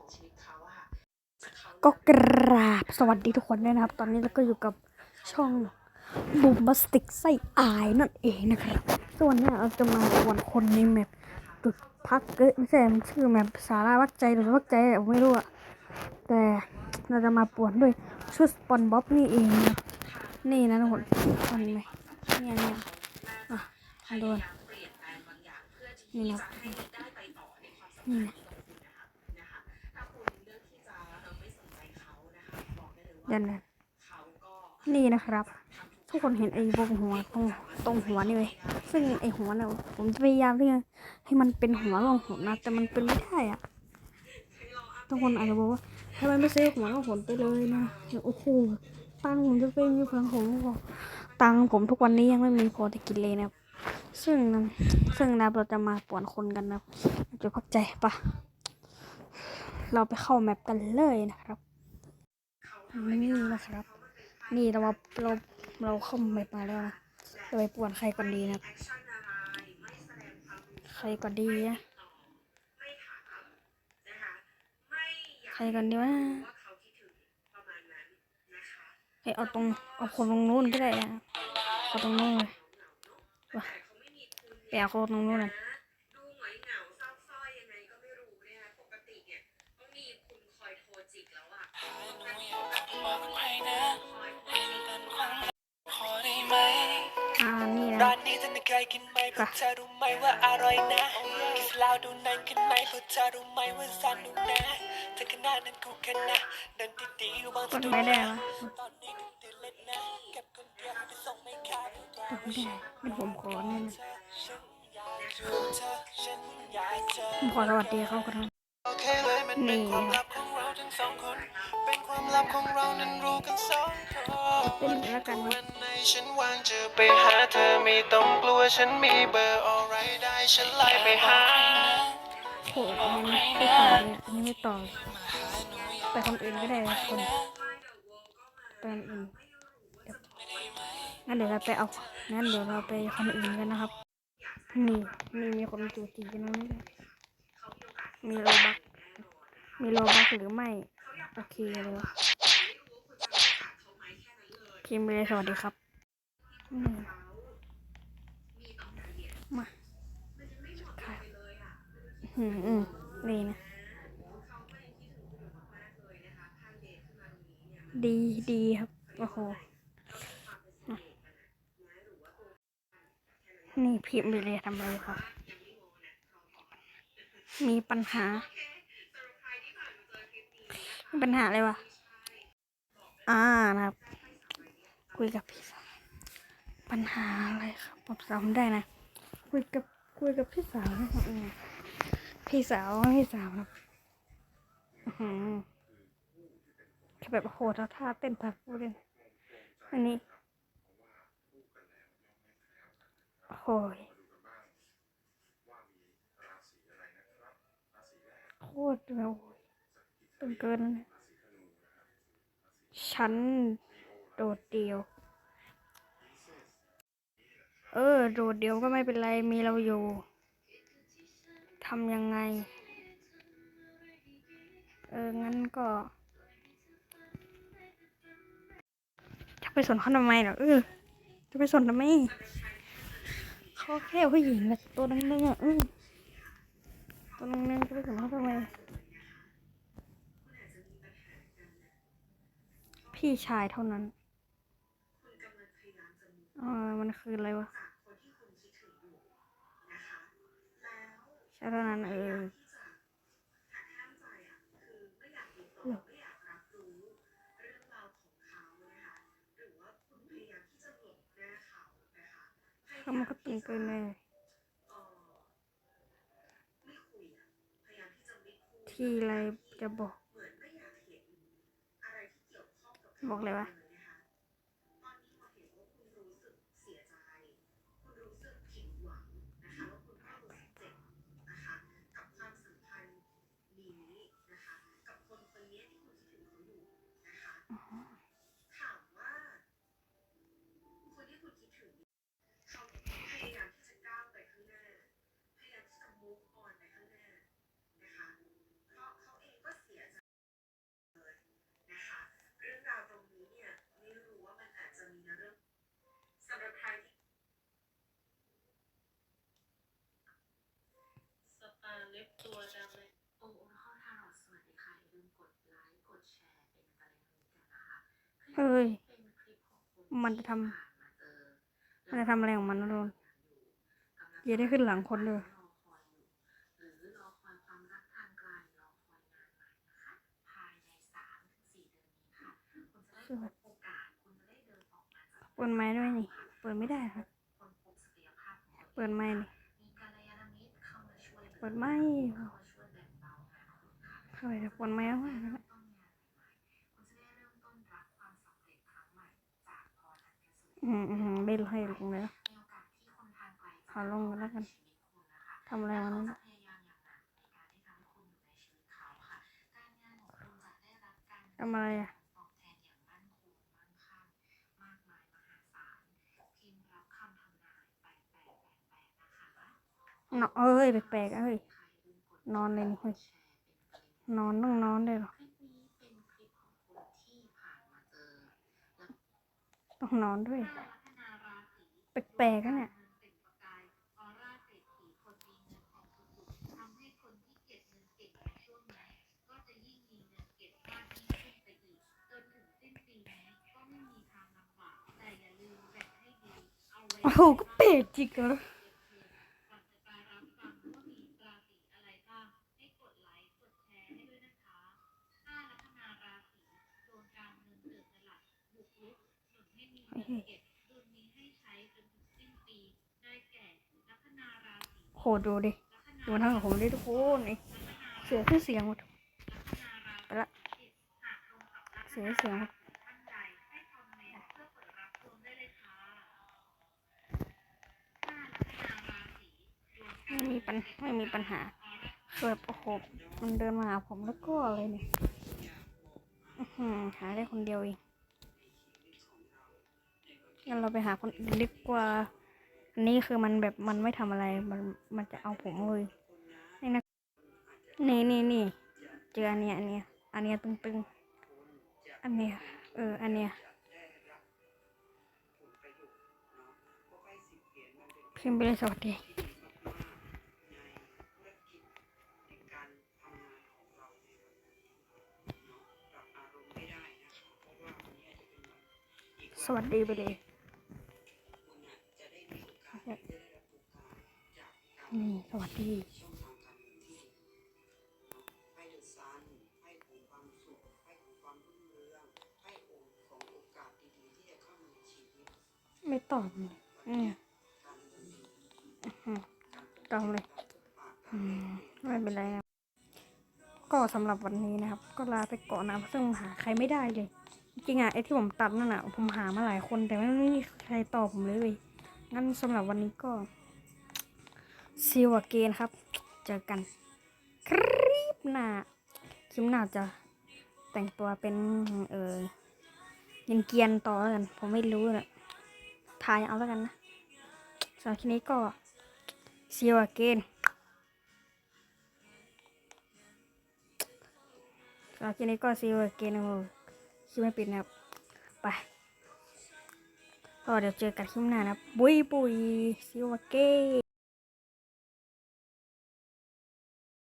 ของชีวิตเขาอะค่ะก็กราบสวัสดีทุกคนด้วยนะครับ ตอนนี้เราก็อยู่กับช่องบูมบัสติกไส้อายนั่นเองนะครับส่วนนี้เราจะมาชวนคนในแมปจุดพักเกยไม่ใช่มันชื่อแมปสาราวักใจหรือวักใจผมไม่รู้อะแต่เราจะมาปวนด้วยชุดสปอนบ๊อบนี่เองนะนี่นะทุกคนฟันไหมเนี่ยเนี่ยอะโดนนี่นะนี่นะถ้าคุณเลือกที่จะเออไม่สนใจเขานะคะ บอกได้เลยว่ายันนะเขาก็นี่นะครับ ทุกคนเห็นไอ้บงหัวตรงตรงหัวนี่ไหมซึ่งไอ้หัวเนี่ยผมจะพยายามที่จะให้มันเป็นหัวลงหนนะแต่มันเป็นไม่ได้อะทุกคนอาจจะบอกว่าทำไมไม่ซื้อหัวลงหนไปเลยนะโอ้โหตังค์ผมจะไปมีพลังผมบอกตังค์ผมทุกวันนี้ยังไม่มีพอจะกินเลยนะครับซึ่งนะซึ่งนะเราจะมาป่วนคนกันนะจะพักใจปะเราไปเข้าแมปกันเลยนะครับ นี่นะครับ นี่เรามาเราเราเข้าแมปมาแล้วนะจะไปป่วนใครก่อนดีนะ ใครก่อนดีนะใครก่อนดีวะว่าเขาคิดถึงประมาณนั้นนะคะเฮ้ยเอาตรงเอาคนตรงนู้นก็ได้อะเอาตรงนู้นเลยวะไปเอาคนตรงนู้นเลย ได้ไหมอ่านี่นะร้านนี้เธอไม่เคยกินไหมพวกเธอรู้ไหมว่าอร่อยนะกินแล้วดูนั่นขึ้นไหมพวกเธอรู้ไหมว่าสนุกนะเธอขนาดนั้นกูแค่นะเดินดีๆระวังกจะดดูไม่ได้นะวะตอนนี้ดึกๆเล่นนะเก็บคนเดียวไปส่งไม่ค่าดูตัวกดไม่ได้เป็นผมขอเนี่ยนะฉันอยากจูบเธอฉันอยากเจอผมขอสวัสดีเขาก็ทโอเคเลยมันเป็น ความลับของเราทั้งสองคนเป็นความลับของเรานั้นรู้กันสองคนำเป็นแล้วกันวันะนไหนฉันว่างจะไปหาเธอไม่ต้องกลัวฉันมีเบอร์อะไรได้ฉันไล่ไปหาโหอันนี้ไม่ต่อเลยอันนี้ไม่ต่อเลยไปคนอื่นก็ได้นะคนไปคนอื่นเดี๋ยวงั้นเดี๋ยวเราไปเอางั้นเดี๋ยวเราไปคนอื่นกันนะครับนี่นี่มีคนจูจีกันตรงนี้ด้วยมีโลบักมีโลบักหรือไม่ โอเคเลยวะพิมพ์ไปเลยสวัสดีครับนี่มาค่ะอืมอืมนี่นะดีดีครับ โอ้โห นี่พิมพ์ไปเลยทำอะไรครับ มีปัญหา ปัญหาอะไรวะอ่านะครับ คุยกับพี่สาวปัญหาอะไรครับผมจำได้นะคุยกับคุยกับพี่สาวนะครับอืมพี่สาวพี่สาวครับอื้อหือแค่แบบโอ้โหท่าท่าเต้นท่าพูดเลยอันนี้โอ้โหยโคตรแบบตึง เกิน ฉันโดดเดียว เออ โดดเดียวก็ไม่เป็นไร มีเราอยู่ทำยังไง เออ งั้นก็จะไปสนเขาทำไมเหรอเออจะไปสนทำไมเขาแค่ผู้หญิงแบบตัวนึงๆอะเออตัวนึงๆจะไปสนเขาทำไม พี่ชายเท่านั้นเออมันคืออะไรวะใช่เท่านั้นเออเขามันก็ตึงเกินเลยที่อะไรจะบอก บอกเลยว่า嗯。 เอ้ย มันจะทำมันจะทำอะไรของมันนะโดนอย่าได้ขึ้นหลังคนเลยหรือรอคอยความรักทางไกลรอคอยงานใหม่นะคะภายในสามถึงสี่เดือนนี้ค่ะคุณจะได้พบโอกาสคุณจะได้เดินออกมาจากเปิดไม้ด้วยนี่ เปิดไม่ได้ครับคนพบศักยภาพของตัวเองเปิดไม้นี่มีกัลยาณมิตรเข้ามาช่วยหลือเปิดไม้เข้ามาช่วยแบ่งเบาหาคุณค่ะเข้าไปเปิดไม้แล้ว อันประเสริฐอืมอืมเล่นให้ลงเลยนะมีโอกาสที่คนทางไกลจะขอลงกันแล้วกันชีวิตคุณนะคะทำอะไรวันนั้นเขาน่ะจะพยายามอย่างหนักในการที่ทำให้คุณอยู่ในชีวิตเขาค่ะการงานของคุณจะได้รับการทำอะไรอะตอบแทนอย่างมั่นคงมั่งคั่งมากมายมหาศาลพิมพ์รับคำทำนายแปลกๆแปลกๆนะคะนอนเอ้ยแปลกๆเอ้ยใครลืมกดนอนเลยนี่เฮ้ยแชร์เป็นกำลังใจนอนต้องนอนด้วยเหรอ คลิปนี้เป็นคลิปของคุณที่ผ่านมาเจอและ ต้องนอนด้วย แปลกๆกันเนี่ยเงินเป็เประกายออร่าเศรษฐีคนมีเงินของสุดๆทำให้คนที่เก็บเโหดูดิดูทั้งกับผมดิทุกคนนี่เสียชื่อเสียงหมดไปละเสียเสียงหมดท่านใดให้คอมเมนต์เพื่อเปิดรับชมได้เลยค่ะห้าไม่มีปัญไม่มีปัญหาคือแบบโอ้โหมันเดินมาหาผมแล้วก็อะไรเนี่ยหาได้คนเดียวเอง งั้นเราไปหาคนอื่นดีกว่า อันนี้คือมันแบบมันไม่ทำอะไร มันมันจะเอาผมเลย นี่นะ นี่นี่นี่เจออันเนี้ยอันเนี้ย อันเนี้ยตึงๆอันเนี้ย เออ อันเนี้ยพิมพ์ไปเลยสวัสดีสวัสดีไปเลย นี่สวัสดีให้เดอะซันให้ขอสวามรุ่งเรืองให้องค์ของโอกาสดีไม่ตอบเลยเนดีอื้อหือตอบเลยมไม่เป็นไรนะก็สำหรับวันนี้นะครับ ก็ลาไปก่อนนะซึ่งหาใครไม่ได้เลย จริงๆอะไอที่ผมตัดนั่นอะผมหามาหลายคนแต่ไม่มีใครตอบผมเลยเว้ย งั้นสำหรับวันนี้ก็ซีวเกนครับ เจอกันคลิปหน้าคลิปหน้าจะแต่งตัวเป็นเออยันเกียนต่อแล้วกัน ผมไม่รู้เลยทายเอาแล้วกันนะสำหรับคลิปนี้ก็ซีวเกนสำหรับคลิปนี้ก็ซีวเกนโอ้คิดไม่ปิดนะครับ ไป ก็เดี๋ยวเจอกันคลิปหน้านะบุยบุยซิวเก้